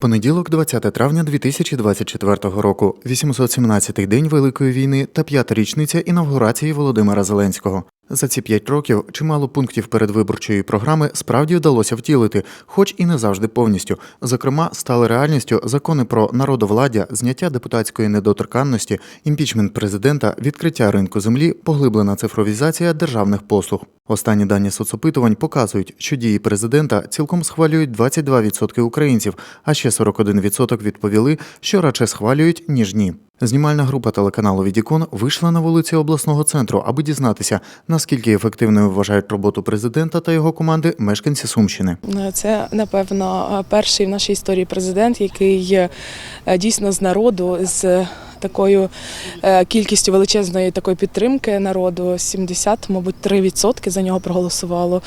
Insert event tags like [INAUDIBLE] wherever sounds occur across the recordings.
Понеділок, 20 травня 2024 року, 817-й день Великої війни та п'ята річниця інавгурації Володимира Зеленського. За ці п'ять років чимало пунктів передвиборчої програми справді вдалося втілити, хоч і не завжди повністю. Зокрема, стали реальністю закони про народовладдя, зняття депутатської недоторканності, імпічмент президента, відкриття ринку землі, поглиблена цифровізація державних послуг. Останні дані соцопитувань показують, що дії президента цілком схвалюють 22% українців, а ще 41% відповіли, що радше схвалюють ніж ні. Знімальна група телеканалу Відікон вийшла на вулиці обласного центру, аби дізнатися, наскільки ефективною вважають роботу президента та його команди мешканці Сумщини. Це напевно перший в нашій історії президент, який е, дійсно з народу з такою е, кількістю величезної такої підтримки народу 70, мабуть, 3% за нього проголосувало.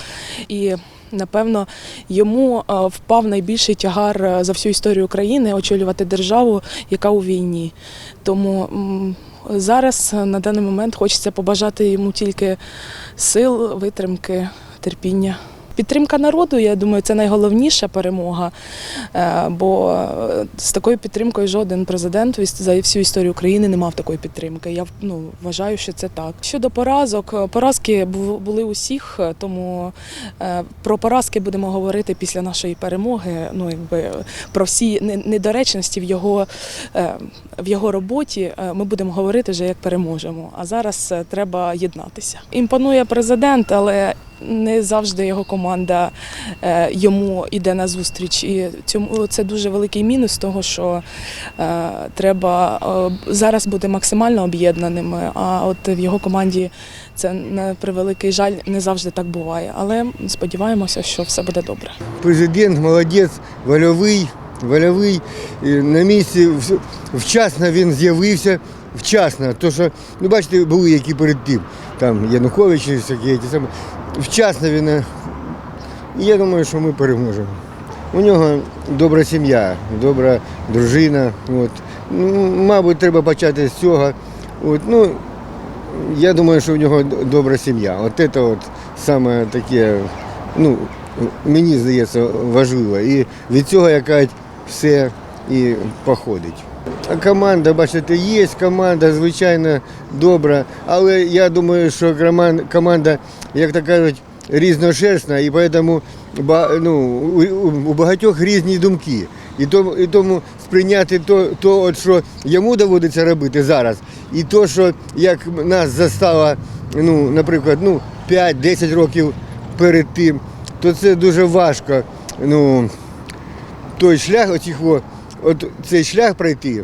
І напевно йому е, впав найбільший тягар е, за всю історію України очолювати державу, яка у війні. Тому зараз е, на даний момент хочеться побажати йому тільки сил, витримки, терпіння. Підтримка народу, я думаю, це найголовніша перемога, е, бо е, з такою підтримкою жоден президент за всю історію України не мав такої підтримки. Я ну, вважаю, що це так. Щодо поразок, е, поразки бу- були усіх, тому про поразки будемо говорити після нашої перемоги. Ну, якби про всі не- недоречності в його, в його роботі ми будемо говорити вже як переможемо. А зараз треба єднатися. Імпонує президент, але не завжди його команда е, йому йде на зустріч. І цьому це дуже великий мінус того, що е, треба е, зараз бути максимально об'єднаними. А от в його команді це на превеликий жаль не завжди так буває. Але сподіваємося, що все буде добре. Президент молодець, вольовий, вольовий. На місці вчасно він з'явився. Вчасно. То, що, ну бачите, були які перед тим. Там Янукович, всякі ті самі. Вчасно він. е, І я думаю, що ми переможемо. У нього добра сім'я, добра дружина. От. Ну, мабуть, треба почати з цього. От. Ну, я думаю, що в нього добра сім'я. От це от саме таке, ну, мені здається, важливо. І від цього якась все і походить. Команда, бачите, є команда, звичайно, добра, але я думаю, що команда, як то кажуть, різношерстна, і тому ну, у, багатьох різні думки. І тому, і тому сприйняти то, то от, що йому доводиться робити зараз, і то, що як нас застало, ну, наприклад, ну, 5-10 років перед тим, то це дуже важко. Ну, той шлях, оцих, от цей шлях пройти,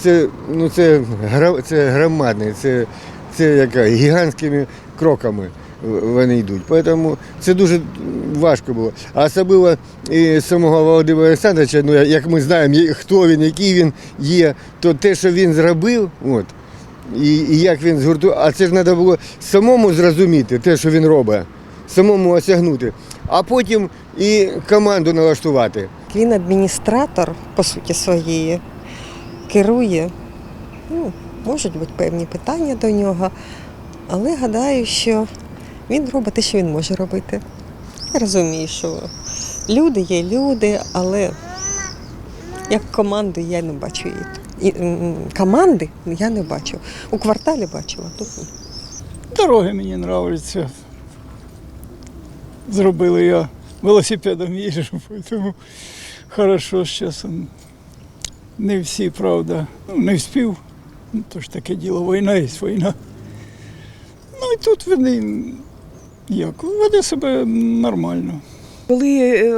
це, ну, це, це громадний, це, це яка, гігантськими кроками вони йдуть. Тому це дуже важко було. А особливо і самого Володимира Олександровича, ну, як ми знаємо, хто він, який він є, то те, що він зробив, от, і, і як він згуртував, а це ж треба було самому зрозуміти те, що він робить, самому осягнути, а потім і команду налаштувати. Він адміністратор, по суті своєї, керує. Ну, можуть бути певні питання до нього, але гадаю, що він робить те, що він може робити. Я розумію, що люди є люди, але як команду я не бачу її. І, команди я не бачу. У кварталі бачила, тут. Дороги мені нравляться. Зробили я велосипедом їжджу, [LAUGHS] тому хорошо з часом. Не всі, правда, ну, не вспів. Ну, то ж таке діло, війна є війна. Ну і тут вони як, веде себе нормально. Коли е,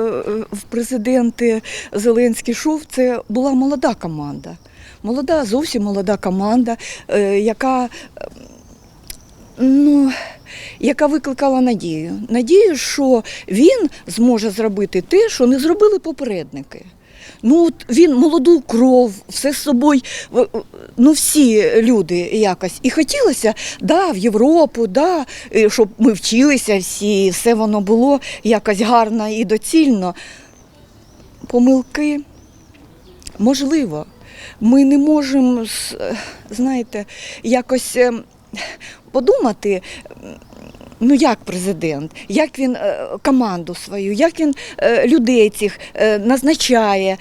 в президенти Зеленський йшов, це була молода команда. Молода, зовсім молода команда, е, яка, е, ну, яка викликала надію. Надію, що він зможе зробити те, що не зробили попередники. Ну, от він молоду кров, все з собою, ну всі люди якось. І хотілося, да, в Європу, да, е, щоб ми вчилися всі, все воно було якось гарно і доцільно. Помилки, можливо, ми не можемо, знаєте, якось ем, подумати, Ну як президент, як він е, команду свою, як він е, людей цих е, назначає.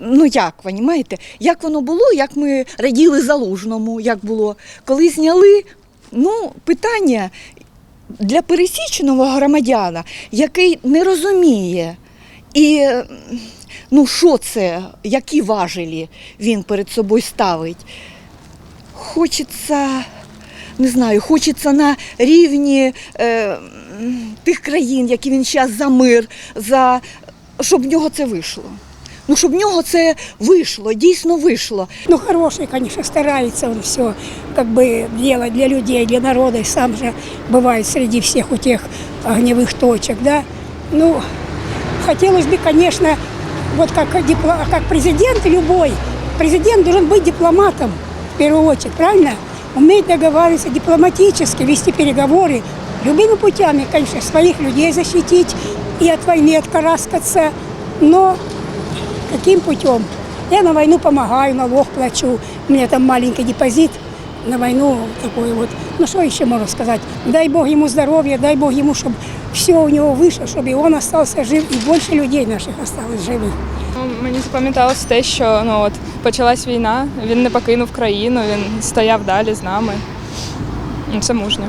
Ну як, понімаєте? Як воно було, як ми раділи залужному, як було. Коли зняли, ну, питання для пересіченого громадяна, який не розуміє. І ну, що це, які важелі він перед собою ставить. Хочеться, не знаю, хочеться на рівні е, м, тих країн, які він зараз за мир, за, щоб в нього це вийшло. Ну, щоб в нього це вийшло, дійсно вийшло. Ну, хороший, конечно, старается он все как бы делать для людей, для народа. И сам же бывает среди всех у тех огневых точек, да. Ну, хотелось бы, конечно, вот как, дипло- как президент любой, президент должен быть дипломатом в первую очередь, правильно? Уметь договариваться дипломатически, вести переговоры, любыми путями, конечно, своих людей защитить и от войны откараскаться, но Каким путем? Я на войну помогаю, налог плачу. У меня там маленький депозит на войну такой вот. Ну что еще можно сказать? Дай Бог ему здоровья, дай Бог ему, чтобы все у него вышло, чтобы и он остался жив, и больше людей наших осталось живых. Ну, Мені запам'яталось те, що ну от почалась війна, він не покинув країну, він стояв далі з нами. Ну, Це мужньо.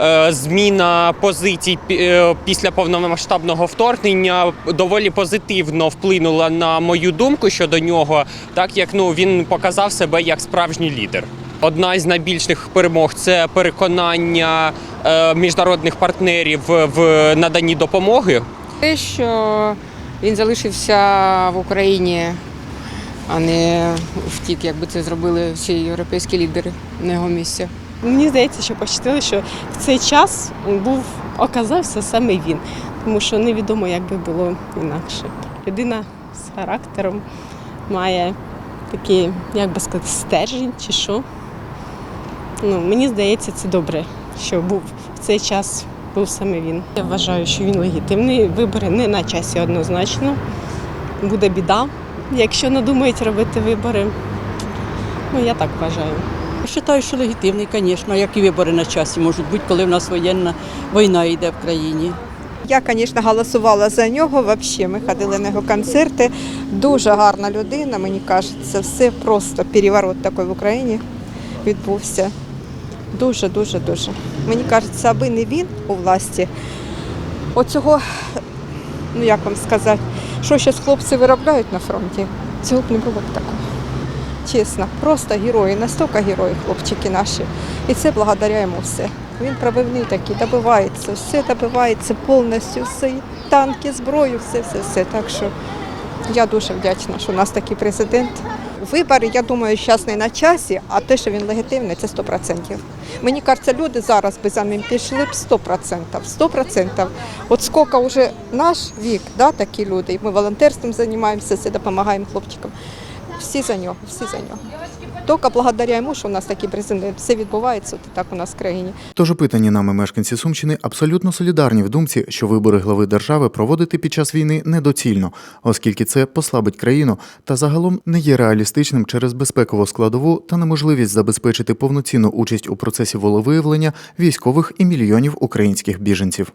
Е, Зміна позицій пі- е, після повномасштабного вторгнення доволі позитивно вплинула на мою думку щодо нього, так як ну він показав себе як справжній лідер. Одна із найбільших перемог це переконання е, міжнародних партнерів в наданні допомоги. Те, що він залишився в Україні, а не втік, якби це зробили всі європейські лідери на його місці. Мені здається, що пощастило, що в цей час був оказався саме він, тому що невідомо, як би було інакше. Людина з характером має такий, як би сказати, стержень чи що. Ну, мені здається, це добре, що був в цей час був саме він. Я вважаю, що він легітимний. Вибори не на часі однозначно. Буде біда, якщо надумають робити вибори. Ну, я так вважаю. Вважаю, що легітимний, звісно, як і вибори на часі можуть бути, коли в нас воєнна війна йде в країні. Я, звісно, голосувала за нього. Взагалі, ми ходили на його концерти. Дуже гарна людина, мені кажеться, все просто переворот такий в Україні відбувся. Дуже, дуже, дуже. Мені кажеться, аби не він у власті, оцього, ну як вам сказати, що зараз хлопці виробляють на фронті, цього б не було б такого. Чесно, просто герої, настільки герої, хлопчики наші. І це благодаря йому все. Він пробивний такий, добивається, все добивається повністю, все, танки, зброю, все, все, все. Так що я дуже вдячна, що у нас такий президент. Вибори, я думаю, зараз не на часі, а те, що він легітимний, це 100%. Мені кажеться, люди зараз би за ним пішли б 100%. 100%. От скільки вже наш вік, да, такі люди, і ми волонтерством займаємося, це допомагаємо хлопчикам. Всі за нього, всі за нього. Тільки благодаря йому, що у нас такий президент, все відбувається от так у нас в країні. Тож опитані нами мешканці Сумщини абсолютно солідарні в думці, що вибори глави держави проводити під час війни недоцільно, оскільки це послабить країну та загалом не є реалістичним через безпекову складову та неможливість забезпечити повноцінну участь у процесі волевиявлення військових і мільйонів українських біженців.